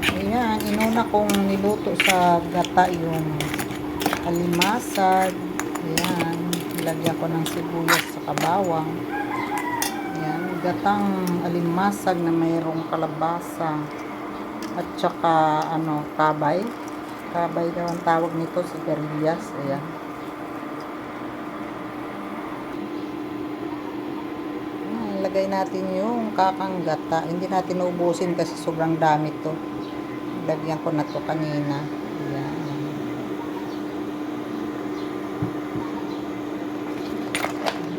Ayan, inuna kong niluto sa gata yung alimasag. Ayan, nilagyan ko ng sibuyas sa kabawang. Ayan, gatang alimasag na mayroong kalabasa. At saka, ano, kabay. Kabay daw ang tawag nito sa Garillas. Ayan. Ayan, Lagay natin yung kakang gata. Hindi natin ubusin kasi sobrang dami to. Lagyan ko na to kanina. Ayan.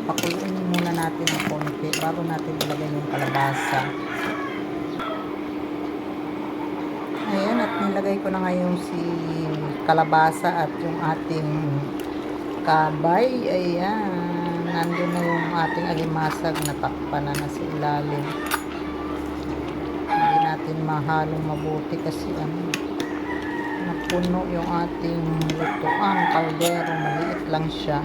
Pakuluin muna natin ng konti bago natin ilagay yung kalabasa. Ayan, at nilagay ko na ngayon si kalabasa at yung ating kabay. Ayan, nandun na yung ating alimasag na takpan na nasa ilalim. Natin mahalong mabuti kasi ano, napuno yung ating lutuan, kaldero, maliit lang siya.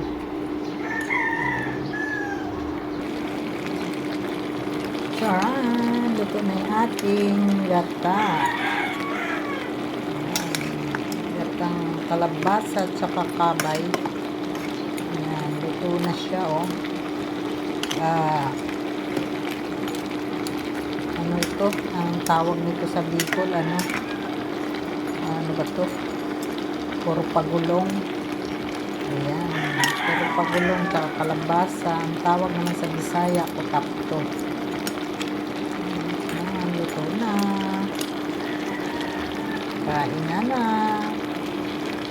Charan! Luto na yung ating gata. Gatang kalabasa at saka kabay. Ayan, luto na siya, oh. Ah, ito? Ang tawag nito sa Bicol, ano? Ano ba to? Puro pagulong. Ayan. Puro pagulong tsaka kalabasa. Ang tawag naman sa Bisaya, kutapto. Ayan, luto na. Kain na na.